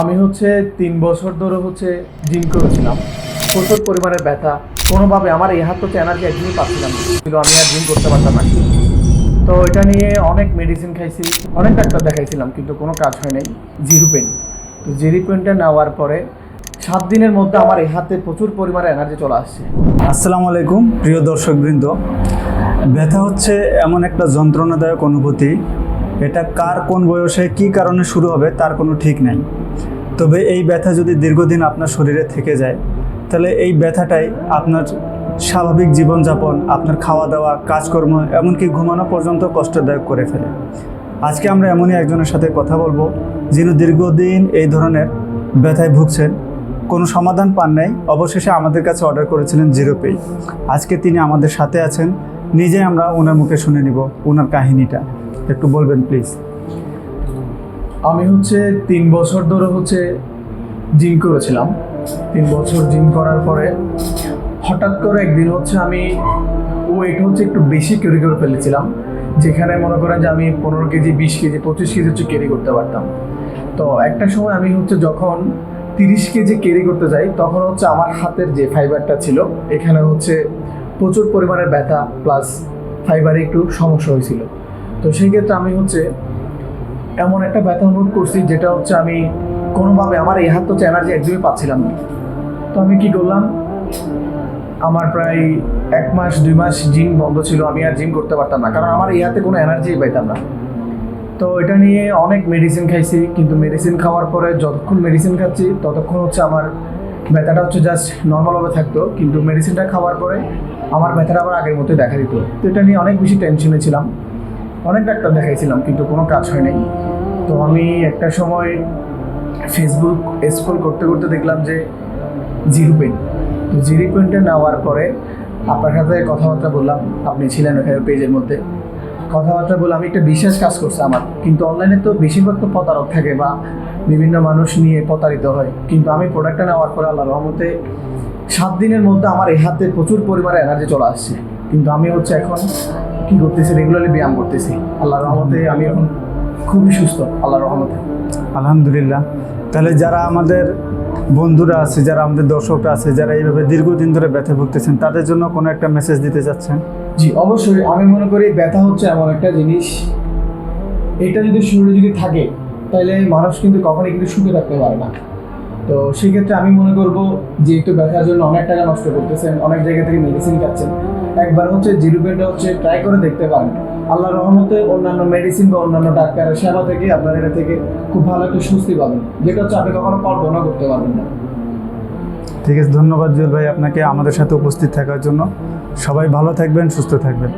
আমি হচ্ছে তিন বছর ধরে হচ্ছে জিম করেছিলাম। প্রচুর পরিমাণের ব্যথা। কোনোভাবে আমার এই হাত হচ্ছে এনার্জি একদিনই পাচ্ছিলাম ছিল আমি আর জিম করতে পারতাম না। তো এটা নিয়ে অনেক মেডিসিন খাইছি, অনেক ডাক্তার দেখাইছিলাম, কিন্তু কোনো কাজ হয় নাই। জিরো পেন তো জিরো পেনটা নেওয়ার পরে সাত দিনের মধ্যে আমার এই হাতে প্রচুর পরিমাণে এনার্জি চলে আসছে। আসসালামু আলাইকুম, প্রিয় দর্শকবৃন্দ। ব্যথা হচ্ছে এমন একটা যন্ত্রণাদায়ক অনুভূতি। এটা কার কোন বয়সে কি কারণে শুরু হবে তার কোনো ঠিক নাই। তবে এই ব্যথা যদি দীর্ঘদিন আপনার শরীরে থেকে যায়, তাহলে এই ব্যথাটাই আপনার স্বাভাবিক জীবনযাপন, আপনার খাওয়া দাওয়া কাজকর্ম, এমনকি ঘুমানো পর্যন্ত কষ্টদায়ক করে ফেলে। আজকে আমরা এমনই একজনের সাথে কথা বলব, যিনি দীর্ঘদিন এই ধরনের ব্যথায় ভুগছেন। কোনো সমাধান পান নাই, অবশেষে আমাদের কাছে অর্ডার করেছিলেন জিরো পে। আজকে তিনি আমাদের সাথে আছেন নিজে আমরা ওনার মুখে শুনে নিব ওনার কাহিনীটা। একটু বলবেন প্লিজ। আমি হচ্ছে তিন বছর ধরে হচ্ছে জিম করেছিলাম। তিন বছর জিম করার পরে হঠাৎ করে একদিন হচ্ছে আমি ওয়েট হচ্ছে একটু বেশি ক্যারি করে ফেলেছিলাম, যেখানে মনে করেন যে আমি পনেরো কেজি, বিশ কেজি, পঁচিশ কেজি হচ্ছে ক্যারি করতে পারতাম। তো একটা সময় আমি হচ্ছে যখন তিরিশ কেজি ক্যারি করতে যাই, তখন হচ্ছে আমার হাতের যে ফাইবারটা ছিল, এখানে হচ্ছে প্রচুর পরিমাণের ব্যথা প্লাস ফাইবারে একটু সমস্যা হয়েছিল। তো সেই ক্ষেত্রে আমি হচ্ছে এমন একটা ব্যথা অনুভব করছি যেটা হচ্ছে আমি কোনোভাবে আমার এই হাত হচ্ছে এনার্জি একদমই পাচ্ছিলাম না। তো আমি কি করলাম? আমার প্রায় এক মাস, দুই মাস জিম বন্ধ ছিল, আমি আর জিম করতে পারতাম না, কারণ আমার এই হাতে কোনো এনার্জি পাইতাম না। তো এটা নিয়ে অনেক মেডিসিন খাইছি, কিন্তু মেডিসিন খাওয়ার পরে যতক্ষণ মেডিসিন খাচ্ছি, ততক্ষণ হচ্ছে আমার ব্যথাটা হচ্ছে জাস্ট নর্মালভাবে থাকতো, কিন্তু মেডিসিনটা খাওয়ার পরে আমার ব্যথাটা আবার আগের মতোই দেখা দিত। তো এটা নিয়ে অনেক বেশি টেনশনে ছিলাম। অনেক ডাক্তার দেখাইছিলাম, কিন্তু কোনো কাজ হয় নাই। তো আমি একটা সময় ফেসবুক স্ক্রল করতে করতে দেখলাম যে জিরো পেন। তো জিরো পেনটা নেওয়ার পরে আপনার সাথে কথাবার্তা বললাম, আপনি ছিলেন ওখানে পেজের মধ্যে। কথাবার্তা বলে আমি একটা বিশেষ কাজ করছে আমার, কিন্তু অনলাইনে তো বেশিরভাগ তো প্রতারক থাকে বা বিভিন্ন মানুষ নিয়ে প্রতারিত হয়। কিন্তু আমি প্রোডাক্টটা নেওয়ার পরে আল্লাহ রহমতে সাত দিনের মধ্যে আমার এই হাতে প্রচুর পরিমাণে এনার্জি চলে আসছে। কিন্তু আমি হচ্ছে এখন কি করতেছি রেগুলারলি ব্যায়াম করতেছি। আল্লাহ রহমতে আমি এখন খুবই সুস্থ। আল্লাহ রহমতে। আলহামদুলিল্লাহ। তাহলে যারা আমাদের বন্ধুরা আছে যারা আমাদের দর্শকরা আছে যারা এইভাবে দীর্ঘদিন ধরে ব্যথা ভুগতেছেন তাদের জন্য কোনো একটা মেসেজ দিতে চাচ্ছেন? জি অবশ্যই। আমি মনে করি ব্যথা হচ্ছে এমন একটা জিনিস। এটা যদি শরীরে যদি থাকে তাহলে মানুষ কিন্তু কখনোই কিন্তু সুখে থাকতে পারে না। তো সেক্ষেত্রে আমি মনে করব যে একটু ব্যথার জন্য অনেক টাকা নষ্ট করতেছেন অনেক জায়গা থেকে মেডিসিন খাচ্ছেন। একবার হচ্ছে জিরুপেনটা হচ্ছে ট্রাই করে দেখতে পারেন। আল্লাহ রহমতে অন্যান্য মেডিসিন বা অন্যান্য ডাক্তারের সেবা থেকে আপনার এটা থেকে খুব ভালো একটা সুস্থি পাবেন, যেটা হচ্ছে আপনি কখনো কল্পনা করতে পারবেন না। ঠিক আছে, ধন্যবাদ জুয়েল ভাই আপনাকে আমাদের সাথে উপস্থিত থাকার জন্য। সবাই ভালো থাকবেন, সুস্থ থাকবেন।